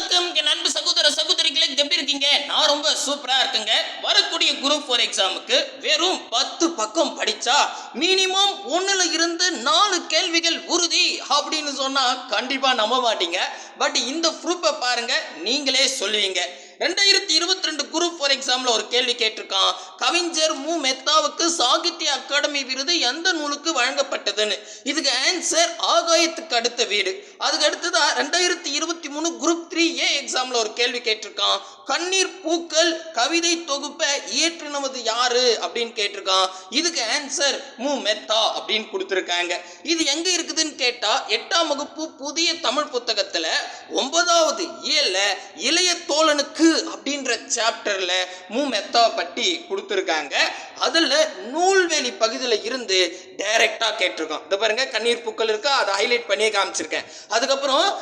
வணக்கம். அன்பு சகோதர சகோதரிகளே எப்படி இருக்கீங்க? நான் ரொம்ப சூப்பரா இருக்குங்க. வரக்கூடிய குரூப் ஃபோர் எக்ஸாமுக்கு வெறும் பத்து பக்கம் படிச்சா மினிமம் ஒண்ணுல இருந்து நாலு கேள்விகள் உறுதி அப்படின்னு சொன்னா கண்டிப்பா நம்ப மாட்டீங்க. பட் இந்த ப்ரூஃபை பாருங்க நீங்களே சொல்லுவீங்க. ரெண்டாயிரத்தி இருபத்தி ரெண்டு குரூப் ஃபார் எக்ஸாம்ல ஒரு கேள்வி கேட்டிருக்கான். கவிஞர் மு. மெத்தாவுக்கு சாகித்ய அகாடமி விருது எந்த நூலுக்கு வழங்கப்பட்டதுன்னு? இதுக்கு ஆன்சர் ஆகாயத்துக்கு அடுத்த வீடு. அதுக்கு அடுத்ததா ரெண்டாயிரத்தி இருபத்தி மூணு குரூப் த்ரீ ஏ எக்ஸாம்ல ஒரு கேள்வி கேட்டிருக்கான். கண்ணீர் பூக்கள் கவிதை தொகுப்பை இயற்றினவது யாரு அப்படின்னு கேட்டிருக்கான். இதுக்கு ஆன்சர் மு. மெத்தா அப்படின்னு கொடுத்துருக்காங்க. இது எங்க இருக்குதுன்னு கேட்டா எட்டாம் வகுப்பு புதிய தமிழ் புத்தகத்துல ஒன்பதாவது இயல இளைய தோழனுக்கு அப்படின்ற சாப்டர்ல மு. மெத்தா பற்றி கொடுத்துருக்காங்க. அதில் நூல்வேலி பகுதியில் இருந்து டைரெக்டாக கேட்டிருக்கோம். இது பாருங்க கண்ணீர் பூக்கள் இருக்கா? அதை ஹைலைட் பண்ணியே காமிச்சிருக்கேன். அதுக்கப்புறம்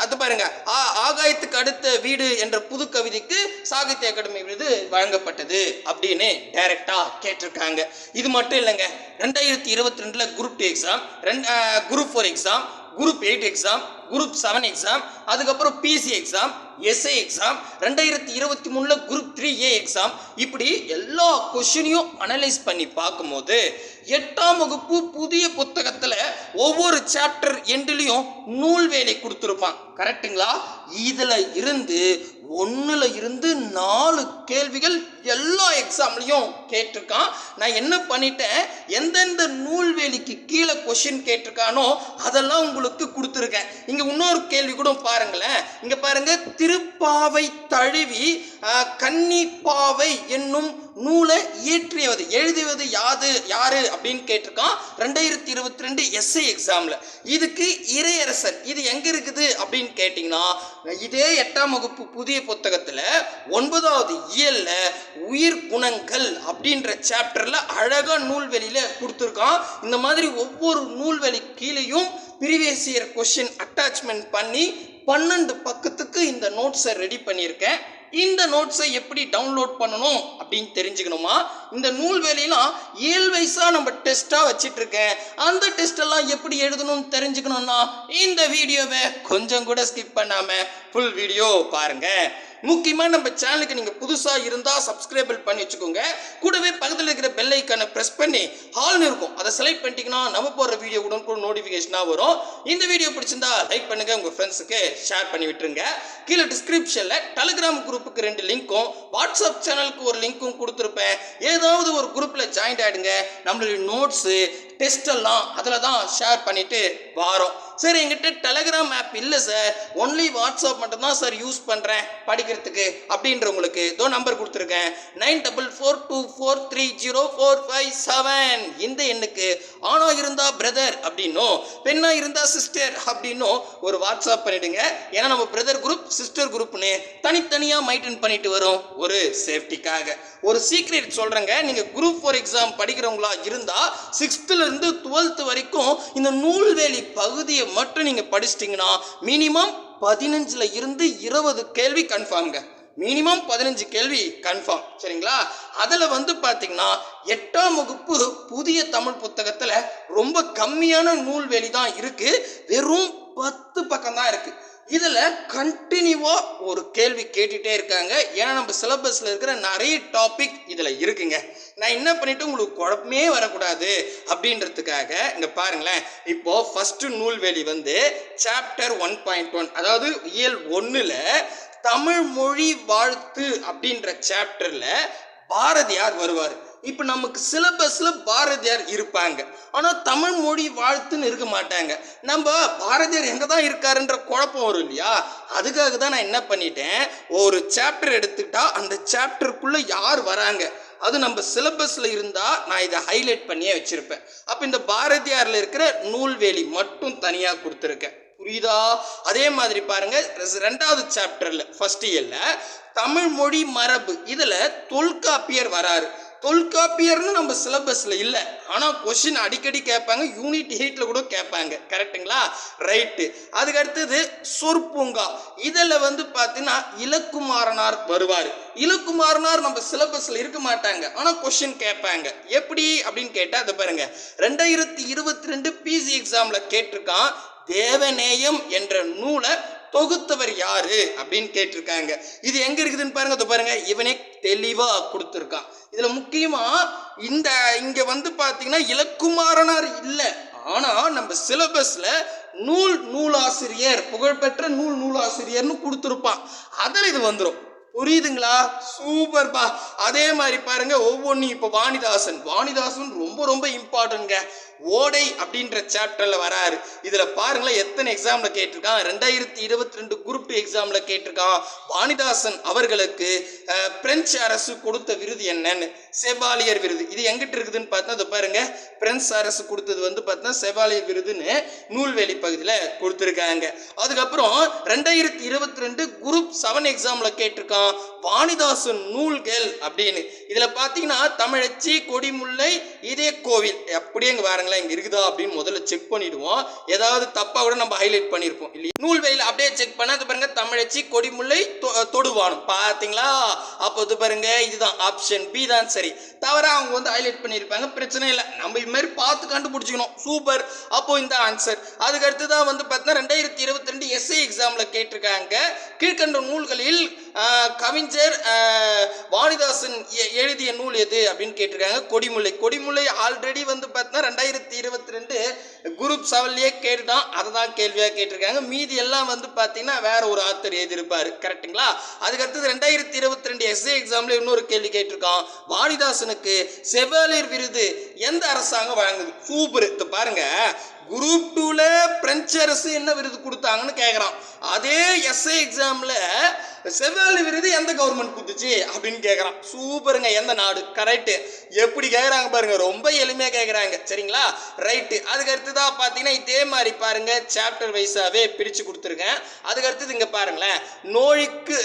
அது பாருங்க ஆ- ஆகாயத்துக்கு அடுத்த வீடு என்ற புது கவிதைக்கு சாகித்ய அகாடமி விருது வழங்கப்பட்டது அப்படின்னு டைரெக்டாக கேட்டிருக்காங்க. இது மட்டும் இல்லைங்க ரெண்டாயிரத்தி இருபத்தி ரெண்டில் குரூப் டூ எக்ஸாம் ரெண்டு group four exam group eight exam group seven exam அதுக்கப்புறம் பிசி எக்ஸாம் எஸ்ஐ எக்ஸாம் ரெண்டாயிரத்தி இருபத்தி மூணில் குரூப் த்ரீ ஏ எக்ஸாம் இப்படி எல்லா கொஷினையும் அனலைஸ் பண்ணி பார்க்கும்போது எட்டாம் வகுப்பு புதிய புத்தகத்தில் ஒவ்வொரு சாப்டர் நூல் வேலை கொடுத்துருப்பான் கரெக்ட்டுங்களா இதில் இருந்து ஒன்றில் இருந்து நாலு கேள்விகள் எல்லா எக்ஸாம்லையும் கேட்டிருக்கான். நான் என்ன பண்ணிட்டேன்? எந்தெந்த நூல்வேலிக்கு கீழே கொஷின் கேட்டிருக்கானோ அதெல்லாம் உங்களுக்கு கொடுத்துருக்கேன். இங்கே இன்னொரு கேள்வி கூட பாருங்களேன். இங்கே பாருங்க திருப்பாவை தழுவி கன்னிப்பாவை என்னும் நூலை இயற்றியவது. எழுதியது யாது யாரு அப்படின்னு கேட்டிருக்கான். ரெண்டாயிரத்தி இருபத்தி ரெண்டு எஸ்ஐ எக்ஸாமில் இதுக்கு இறையரசர் இது எங்கே இருக்குது அப்படின்னு கேட்டிங்கன்னா இதே எட்டாம் வகுப்பு புதிய புத்தகத்தில் ஒன்பதாவது இயலில் உயிர் குணங்கள் அப்படின்ற சாப்டரில் அழகாக நூல்வெளியில் கொடுத்துருக்கான். இந்த மாதிரி ஒவ்வொரு நூல்வெளி கீழேயும் ப்ரீவியஸ் கொஷின் அட்டாச்மெண்ட் பண்ணி பன்னெண்டு பக்கத்துக்கு இந்த நோட்ஸை ரெடி பண்ணியிருக்கேன். இந்த நோட்ஸை எப்படி டவுன்லோட் பண்ணணும் அப்படின்னு தெரிஞ்சுக்கணுமா? இந்த நூல் வேலையெல்லாம் ஏழு வயசாக நம்ம டெஸ்ட்டாக வச்சிட்டு இருக்கேன் அந்த டெஸ்டெல்லாம் எப்படி எழுதணும்னு தெரிஞ்சுக்கணும்னா இந்த வீடியோவை கொஞ்சம் கூட ஸ்கிப் பண்ணாமல் ஃபுல் வீடியோ பாருங்கள் முக்கியமாக நம்ம சேனலுக்கு நீங்கள் புதுசாக இருந்தால் சப்ஸ்கிரைபிள் பண்ணி வச்சுக்கோங்க. கூடவே பக்கத்தில் இருக்கிற பெல் ஐக்கானை ப்ரெஸ் பண்ணி ஹால்னு இருக்கும். அதை செலக்ட் பண்ணிட்டீங்கன்னா நம்ம போடுற வீடியோ உடனுக்குடன் நோட்டிஃபிகேஷனாக வரும். இந்த வீடியோ பிடிச்சிருந்தா லைக் பண்ணுங்கள் உங்கள் ஃப்ரெண்ட்ஸுக்கு ஷேர் பண்ணி விட்டுருங்க. கீழே டிஸ்கிரிப்ஷனில் டெலிகிராம் குரூப்புக்கு ரெண்டு லிங்க்கும் வாட்ஸ்அப் சேனலுக்கு ஒரு லிங்க்கும் கொடுத்துருப்பேன். ஏதாவது ஒரு குரூப்பில் ஜாயின் ஆகிடுங்க நம்மளுடைய நோட்ஸு டெஸ்ட் எல்லாம் அதில் தான் ஷேர் பண்ணிட்டு வாரோம். சார் எங்கிட்ட டெலகிராம் ஆப் இல்லை சார் ஒன்லி வாட்ஸ்அப் மட்டும்தான் சார் யூஸ் பண்ணுறேன் படிக்கிறதுக்கு அப்படின்றவங்களுக்கு. இதோ நம்பர் கொடுத்துருக்கேன். Nine double four two four three zero four five seven. இந்த எண்ணுக்கு ஆணா இருந்தால் பிரதர் அப்படின்னும் பெண்ணா இருந்தால் சிஸ்டர் அப்படின்னும் ஒரு வாட்ஸ்அப் பண்ணிடுங்க. ஏன்னா நம்ம பிரதர் குரூப் சிஸ்டர் குரூப்னு தனித்தனியாக மைண்டன் பண்ணிட்டு வரும் ஒரு சேஃப்டிக்காக ஒரு சீக்ரெட் சொல்கிறேங்க நீங்கள் குரூப் ஃபோர் எக்ஸாம் படிக்கிறவங்களா இருந்தால் சிக்ஸ்த்துலேருந்து டுவெல்த்து வரைக்கும் இந்த நூல்வேலி பகுதியை மட்டும் நீங்கள் படிச்சிட்டிங்கன்னா மினிமம் பதினஞ்சில் இருந்து இருபது கேள்வி கன்ஃபார்ம்ங்க மினிமம் பதினஞ்சு கேள்வி கன்ஃபார்ம் சரிங்களா? அதில் வந்து பார்த்தீங்கன்னா எட்டாம் வகுப்பு புதிய தமிழ் புத்தகத்தில் ரொம்ப கம்மியான நூல்வெளி தான் இருக்குது வெறும் பத்து பக்கம் தான் இருக்குது இதில் கண்டினியூவாக ஒரு கேள்வி கேட்டுகிட்டே இருக்காங்க. ஏன்னா நம்ம சிலபஸில் இருக்கிற நிறைய டாபிக் இதில் இருக்குங்க. நான் என்ன பண்ணிட்டு உங்களுக்கு குழப்பமே வரக்கூடாது அப்படின்றதுக்காக இங்கே பாருங்களேன். இப்போது ஃபஸ்ட்டு நூல்வெளி வந்து சாப்டர் ஒன் பாயிண்ட் ஒன் அதாவது இயல் ஒன்றில் தமிழ் மொழி வாழ்த்து அப்படின்ற சாப்டரில் பாரதியார் வருவார். இப்போ நமக்கு சிலபஸில் பாரதியார் இருப்பாங்க. ஆனால் தமிழ் மொழி வாழ்த்துன்னு இருக்க மாட்டாங்க. நம்ம பாரதியார் எங்கே தான் இருக்காருன்ற குழப்பம் வரும் இல்லையா? அதுக்காக தான் நான் என்ன பண்ணிட்டேன்? ஒரு சாப்டர் எடுத்துக்கிட்டா அந்த சாப்டருக்குள்ளே யார் வராங்க? அது நம்ம சிலபஸில் இருந்தால் நான் இதை ஹைலைட் பண்ணியே வச்சுருப்பேன். அப்போ இந்த பாரதியாரில் இருக்கிற நூல்வேலி மட்டும் தனியாக கொடுத்துருக்கேன். புரியுதா? அதே மாதிரி பாருங்க ரெஸ்- ரெண்டாவது சாப்டர்ல ஃபர்ஸ்ட் இயர்ல தமிழ் மொழி மரபு. இதுல தொல்காப்பியர் வராரு. தொல்காப்பியர்னு நம்ம சிலபஸ்ல இல்லை. ஆனால் கொஷின் அடிக்கடி கேட்பாங்க யூனிட் எயிட்ல கூட கேட்பாங்க. கரெக்ட்டுங்களா ரைட்டு அதுக்கு அடுத்தது சொற்பூங்கா. இதில் வந்து பார்த்தீங்கன்னா இலக்குமாரனார் வருவார். இலக்குமாரனார் நம்ம சிலபஸ்ல இருக்க மாட்டாங்க. ஆனால் கொஷின் கேட்பாங்க. எப்படி அப்படின்னு கேட்டால் அதை பாருங்க. ரெண்டாயிரத்தி இருபத்தி ரெண்டு பிசி எக்ஸாமில் கேட்டிருக்கான் தேவநேயம் என்ற நூலை தொகுத்தவர் யாரு அப்படின்னு கேட்டிருக்காங்க. இது எங்க இருக்குதுன்னு பாருங்க அதை பாருங்க இவனே தெளிவா கொடுத்துருக்கான். இதுல முக்கியமா இந்த இங்க வந்து பாத்தீங்கன்னா இலக்குமாரனார் இல்லை. ஆனா நம்ம சிலபஸ்ல நூல் நூலாசிரியர் புகழ்பெற்ற நூல் நூலாசிரியர்னு கொடுத்துருப்பான். அதில் இது வந்துடும் புரியுதுங்களா? சூப்பர்ப்பா அதே மாதிரி பாருங்க ஒவ்வொன்றும் இப்போ வாணிதாசன். வாணிதாசன் ரொம்ப ரொம்ப இம்பார்ட்டன்ங்க ஓடை அப்படின்ற சாப்டர்ல வராரு. இதுல பாருங்களேன் எத்தனை எக்ஸாம்ல கேட்டிருக்கான்? ரெண்டாயிரத்தி இருபத்தி ரெண்டு குரூப் டூ எக்ஸாம்ல கேட்டிருக்கான். வாணிதாசன் அவர்களுக்கு பிரெஞ்சு அரசு கொடுத்த விருது என்னன்னு? செவாலியர் விருது. இது எங்கிட்ட இருக்குதுன்னு பார்த்தா அதை பாருங்க பிரெஞ்சு அரசு கொடுத்தது வந்து பார்த்தா செவாலியர் விருதுன்னு நூல்வேலி பகுதியில் கொடுத்துருக்காங்க. அதுக்கப்புறம் ரெண்டாயிரத்தி இருபத்தி ரெண்டு குரூப் செவன் எக்ஸாம்ல கேட்டிருக்கான் வாணிதாசன் நூல்கள் அப்படின்னு. இதுல பாத்தீங்கன்னா தமிழச்சி கொடிமுல்லை இதே கோவில். அப்படியே இங்க பாருங்களேன் இங்க இருக்குதா அப்படின்னு முதல்ல செக் பண்ணிடுவோம். ஏதாவது தப்பாக கூட நம்ம ஹைலைட் பண்ணியிருப்போம் இல்லையா? நூல்வெளியில் அப்படியே செக் பண்ணால் அது பாருங்க தமிழச்சி கொடிமுல்லை தொ- பார்த்தீங்களா அப்போ இது பாருங்க இதுதான் ஆப்ஷன் பி தான் சரி. தவிர அவங்க வந்து ஹைலைட் பண்ணியிருப்பாங்க பிரச்சனை இல்லை. நம்ம இது மாதிரி பார்த்து கண்டுபிடிச்சிக்கணும். சூப்பர் அப்போ இந்த ஆன்சர் அதுக்கு அடுத்து தான் வந்து பார்த்தீங்கன்னா ரெண்டாயிரத்தி இருபத்தி ரெண்டு எஸ்ஐ எக்ஸாமில் கேட்டிருக்காங்க. கீழ்கண்ட நூல்களில் கவிஞர் வாணிதாசன் எ- எழுதிய நூல் எது அப்படின்னு கேட்டிருக்காங்க. கொடிமுல்லை. கொடிமுல்லை ஆல்ரெடி வந்து பார்த்தீங்கன்னா ரெண்டாயிரத்தி இருபத்தி ரெண்டு குரூப் செவன்லேயே கேட்டுட்டான் அதை தான் கேள்வியாக கேட்டிருக்காங்க. மீதி எல்லாம் வந்து பார்த்தீங்கன்னா வேற ஒரு ஆத்தர் எழுதியிருப்பார். கரெக்ட்டுங்களா அதுக்கடுத்தது ரெண்டாயிரத்தி இருபத்தி ரெண்டு எஸ்ஏ எக்ஸாமில் இன்னொரு கேள்வி கேட்டிருக்கான். வாணிதாசனுக்கு செவாலியர் விருது எந்த அரசாங்கம் வழங்குது? சூப்பர். இது பாருங்க. குரூப் டூவில் பிரெஞ்சு அரசு என்ன விருது கொடுத்தாங்கன்னு கேட்குறான் அதே எஸ்ஏ எக்ஸாமில் செவ்வல் விருது எந்த கவர்மெண்ட் கொடுத்துச்சு அப்படின்னு கேட்குறான் சூப்பருங்க எந்த நாடு? கரெக்டு எப்படி கேட்குறாங்க பாருங்க ரொம்ப எளிமையாக கேட்குறாங்க சரிங்களா? ரைட்டு அதுக்கு அடுத்ததாக பார்த்தீங்கன்னா இதே மாதிரி பாருங்க சாப்டர் வைஸாகவே பிரித்து கொடுத்துருக்கேன். அதுக்கு அடுத்தது இங்கே பாருங்களேன். நோய்க்கு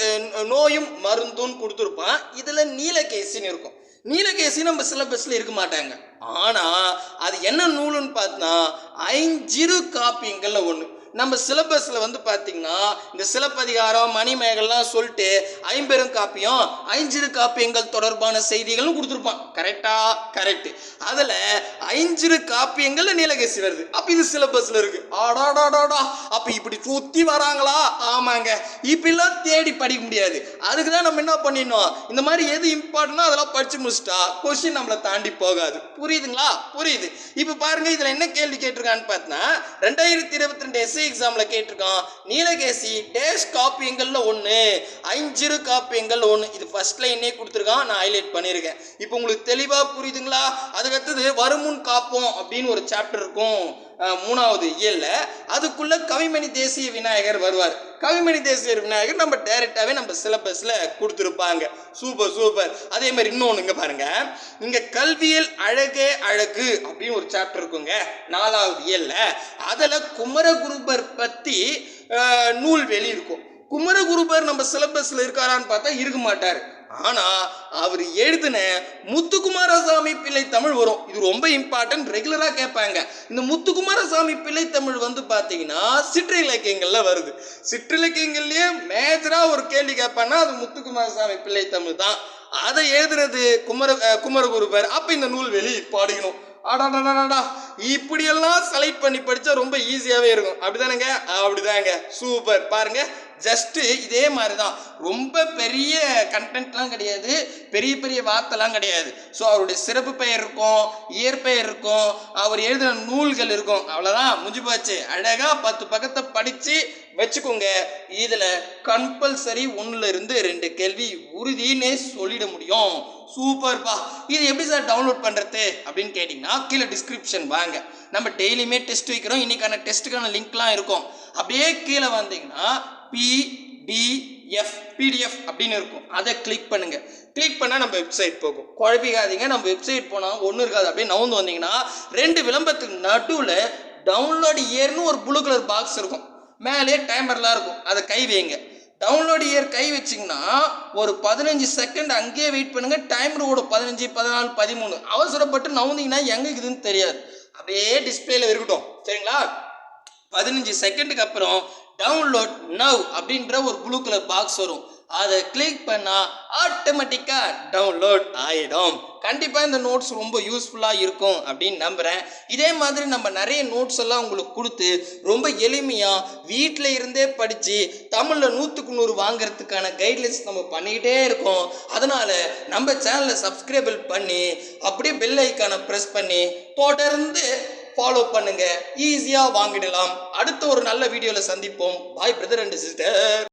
நோயும் மருந்தும் கொடுத்துருப்பான். இதில் நீலகேசின்னு இருக்கும். நீலகேசி நம்ம சிலபஸில் இருக்க மாட்டாங்க. ஆனால் அது என்ன நூலுன்னு பார்த்தா ஐஞ்சிறு காப்பியங்களில் ஒன்று நம்ம சிலபஸில் வந்து பார்த்திங்கன்னா இந்த சிலப்பதிகாரம் மணிமேகலாம் சொல்லிட்டு ஐம்பெரும் காப்பியம் ஐஞ்சிறு காப்பியங்கள் தொடர்பான செய்திகளும் கொடுத்துருப்பான் கரெக்டா கரெக்ட் அதில் ஐஞ்சிறு காப்பியங்கள்ல நீலகேசி வருது. அப்போ இது சிலபஸ்ல இருக்கு. ஆடாடாடாடா. அப்போ இப்படி சுற்றி வராங்களா? ஆமாங்க. இப்படிலாம் தேடி படிக்க முடியாது. அதுக்கு தான் நம்ம என்ன பண்ணிடணும்? இந்த மாதிரி எது இம்பார்ட்டனோ அதெல்லாம் படிச்சு முடிச்சிட்டா கொஸ்டின் நம்மளை தாண்டி போகாது. புரியுதுங்களா? புரியுது. இப்போ பாருங்க இதில் என்ன கேள்வி கேட்டிருக்கான்னு பார்த்தா ரெண்டாயிரத்தி இருபத்தி ரெண்டு எஸ்ஐ எக்ஸாமில் கேட்டிருக்கான் நீலகேசி டேஷ் காப்பியங்கள்ல ஒன்று ஐஞ்சிறு காப்பியங்கள் ஒன்று இது ஃபர்ஸ்ட் லைனே கொடுத்துருக்கான். நான் ஹைலைட் பண்ணியிருக்கேன். இப்போ உங்களுக்கு தெளிவாக புரியுதுங்களா? அதுக்கடுத்தது வருமுன் காப்போம் அப்படின்னு ஒரு சாப்டர் இருக்கும். மூணாவது இயல்ல. அதுக்குள்ள கவிமணி தேசிய விநாயகர் வருவார். கவிமணி தேசிய விநாயகர் நம்ம டைரெக்டாகவே நம்ம சிலபஸில் கொடுத்துருப்பாங்க. சூப்பர் சூப்பர் அதே மாதிரி இன்னொன்றுங்க பாருங்க. இங்கே கல்வியல் அழகே அழகு அப்படின்னு ஒரு சாப்டர் இருக்குங்க. நாலாவது இயல்ல. அதில் குமரகுருபர் பற்றி நூல் வெளி இருக்கும். குமரகுருபர் நம்ம சிலபஸில் இருக்காரான்னு பார்த்தா இருக்க மாட்டார். ஆனா அவர் எழுதின முத்துக்குமாரசாமி பிள்ளை தமிழ் வரும். இது ரொம்ப இம்பார்ட்டன்ட் ரெகுலராக கேட்பாங்க. இந்த முத்துக்குமாரசாமி பிள்ளை தமிழ் வந்து பார்த்தீங்கன்னா சிற்றிலக்கியங்களில் வருது. சிற்றிலக்கியங்கள்லேயே மேஜராக ஒரு கேள்வி கேட்பான்னா அது முத்துக்குமாரசாமி பிள்ளை தமிழ் தான். அதை எழுதுறது குமர அஹ் குமரகுருபர். அப்போ இந்த நூல் வெளி பாடிக்கணும். அடாடாடாடா இப்படியெல்லாம் செலக்ட் பண்ணி படித்தா ரொம்ப ஈஸியாகவே இருக்கும். அப்படிதானேங்க? அப்படிதாங்க. சூப்பர் பாருங்க. ஜஸ்ட்டு இதே மாதிரி தான் ரொம்ப பெரிய கண்டென்ட்லாம் கிடையாது. பெரிய பெரிய வார்த்தைலாம் கிடையாது. ஸோ அவருடைய சிறப்பு பெயர் இருக்கும் இயற்பெயர் இருக்கும் அவர் எழுதின நூல்கள் இருக்கும். அவ்வளோதான் முடிஞ்சு போச்சு. அழகாக பத்து பக்கத்தை படித்து வச்சுக்கோங்க. இதில் கம்பல்சரி ஒன்றுல இருந்து ரெண்டு கேள்வி உறுதினே சொல்லிட முடியும். சூப்பர்ப்பா இது எப்படி சார் டவுன்லோட் பண்ணுறது அப்படின்னு கேட்டிங்கன்னா கீழே டிஸ்கிரிப்ஷன் வாங்க. நம்ம டெய்லியுமே டெஸ்ட் வைக்கிறோம். இன்னைக்கான டெஸ்ட்டுக்கான லிங்க்லாம் இருக்கும். அப்படியே கீழே வந்தீங்கன்னா பிடிஎஃப் பிடிஎஃப் அப்படின்னு இருக்கும். அதை கிளிக் பண்ணுங்க. கிளிக் பண்ணால் நம்ம வெப்சைட் போகும். குழப்பிக்காதீங்க. நம்ம வெப்சைட் போனால் ஒன்றும் இருக்காது. அப்படியே நவுந்து வந்தீங்கன்னா ரெண்டு விளம்பரத்துக்கு நடுவில் டவுன்லோட் இயர்னு ஒரு ப்ளூ கலர் பாக்ஸ் இருக்கும். மேலே டைமர்லாம் இருக்கும். அதை கை வைங்க. டவுன்லோட் இயர் கை வச்சிங்கன்னா ஒரு பதினஞ்சு செகண்ட் அங்கேயே வெயிட் பண்ணுங்க. டைமர் ஓடும். பதினஞ்சு பதினாலு பதிமூணு. அவசரப்பட்டு நவுந்தீங்கன்னா எங்க இருக்குதுன்னு தெரியாது. அப்படியே டிஸ்பிளேல இருக்கட்டும். சரிங்களா? பதினஞ்சு செகண்டுக்கு அப்புறம் டவுன்லோட் நவ் அப்படின்ற ஒரு ப்ளூ கலர் பாக்ஸ் வரும். அதை கிளிக் பண்ணால் ஆட்டோமேட்டிக்காக டவுன்லோட் ஆகிடும் கண்டிப்பாக இந்த நோட்ஸ் ரொம்ப யூஸ்ஃபுல்லாக இருக்கும் அப்படின்னு நம்புகிறேன் இதே மாதிரி நம்ம நிறைய நோட்ஸ் எல்லாம் உங்களுக்கு கொடுத்து ரொம்ப எளிமையாக வீட்டில் இருந்தே படித்து தமிழில் நூற்றுக்கு நூறு வாங்குறதுக்கான கைட்லைன்ஸ் நம்ம பண்ணிக்கிட்டே இருக்கோம். அதனால் நம்ம சேனலை சப்ஸ்கிரைபிள் பண்ணி அப்படியே பெல் ஐக்கானை ப்ரெஸ் பண்ணி தொடர்ந்து ஃபாலோ பண்ணுங்க. ஈஸியாக வாங்கிடலாம். அடுத்த ஒரு நல்ல வீடியோவில் சந்திப்போம். பாய் பிரதர் அண்ட் சிஸ்டர்